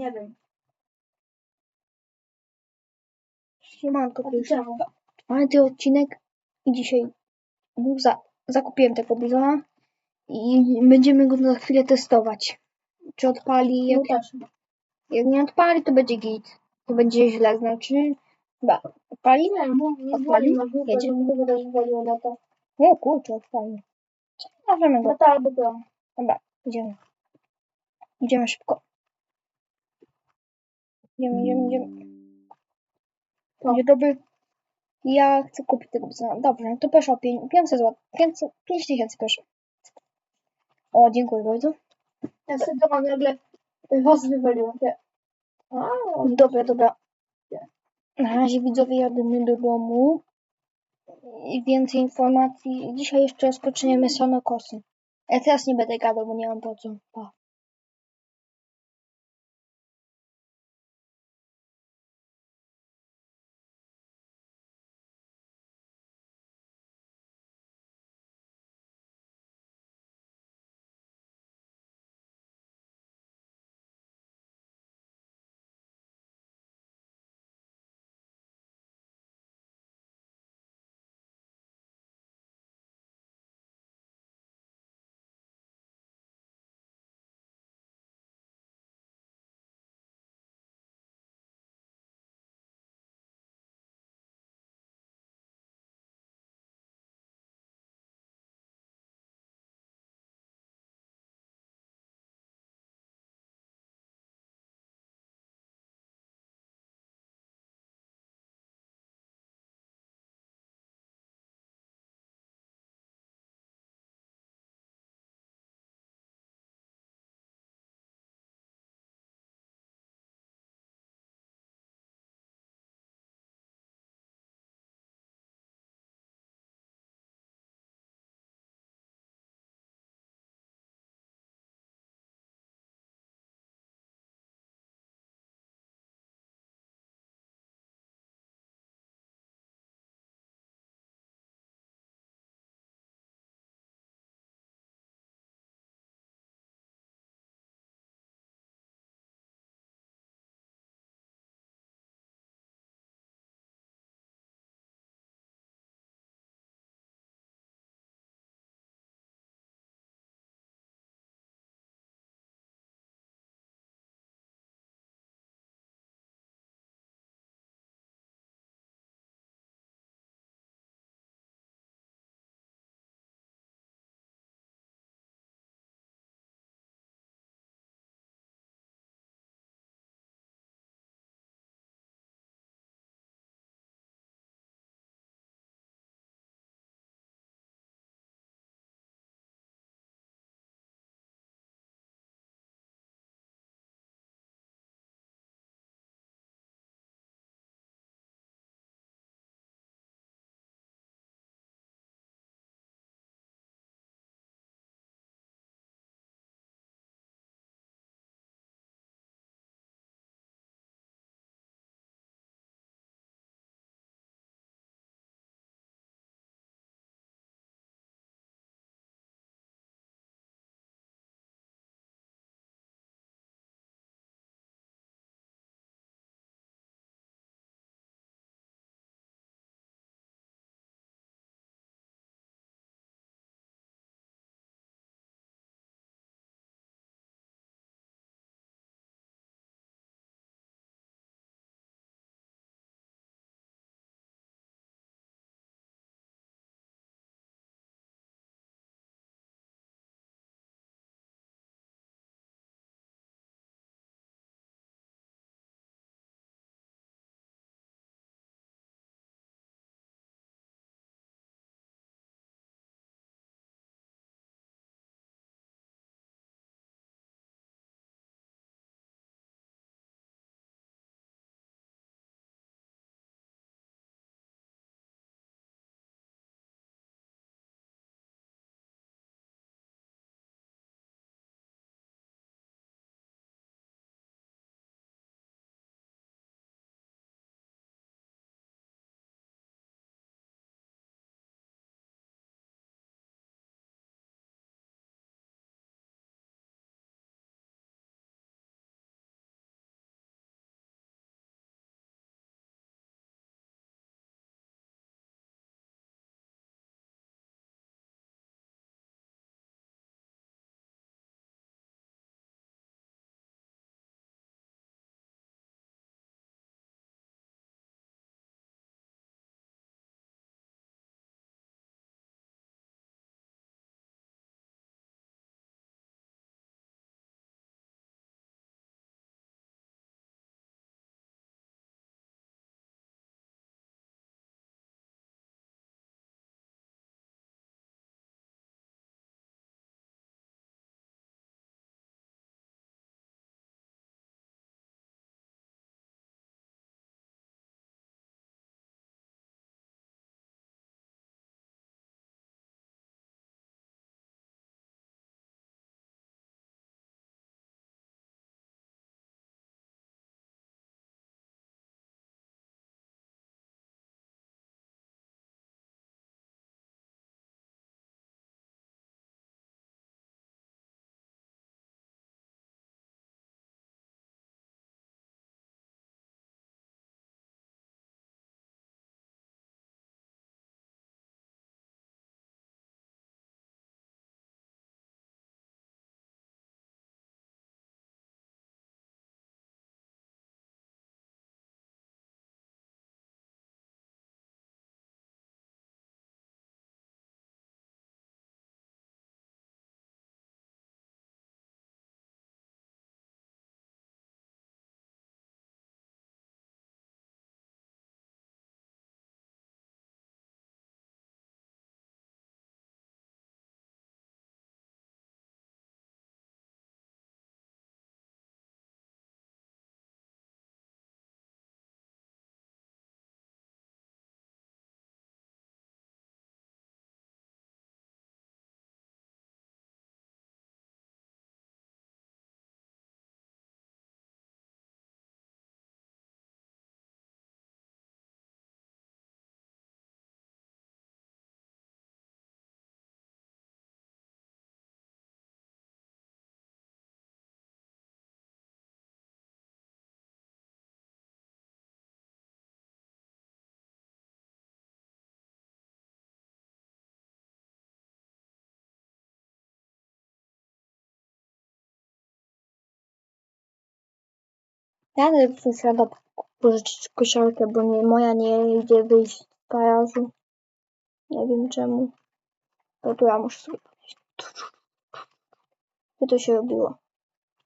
nie wiem. Siemanko, czemu? czwarty odcinek i dzisiaj no, za, zakupiłem tego bizona i będziemy go za chwilę testować. Czy odpali, jak, No jak nie odpali, to będzie git. To będzie źle, znaczy chyba odpali? Nie, no, nie Odpali? Jedzie? to. O kurczę, odpali. Możemy go. No to albo to. Dobra, idziemy. Idziemy szybko. Idziemy, idziemy, idziemy. To. Dzień dobry. Ja chcę kupić tego bizona. Dobrze, to proszę o pię- 500 zł. 500, 5 tysięcy proszę. O, dziękuję bardzo. Ja sobie doma nagle was wywaliłem. A, Dobra, dobra. Na razie widzowie jadymy do domu. I więcej informacji. Dzisiaj jeszcze rozpoczniemy sanokosy. Ja teraz nie będę gadał, bo nie mam po co. Pa. Ja najpierw siada pożyczyć kosiarkę, bo nie, moja nie idzie wyjść z garażu. Nie wiem czemu. To tu ja muszę sobie powiedzieć. Gdzie to się robiło?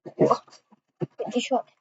O, 50.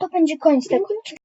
To będzie koniec tego odcinka.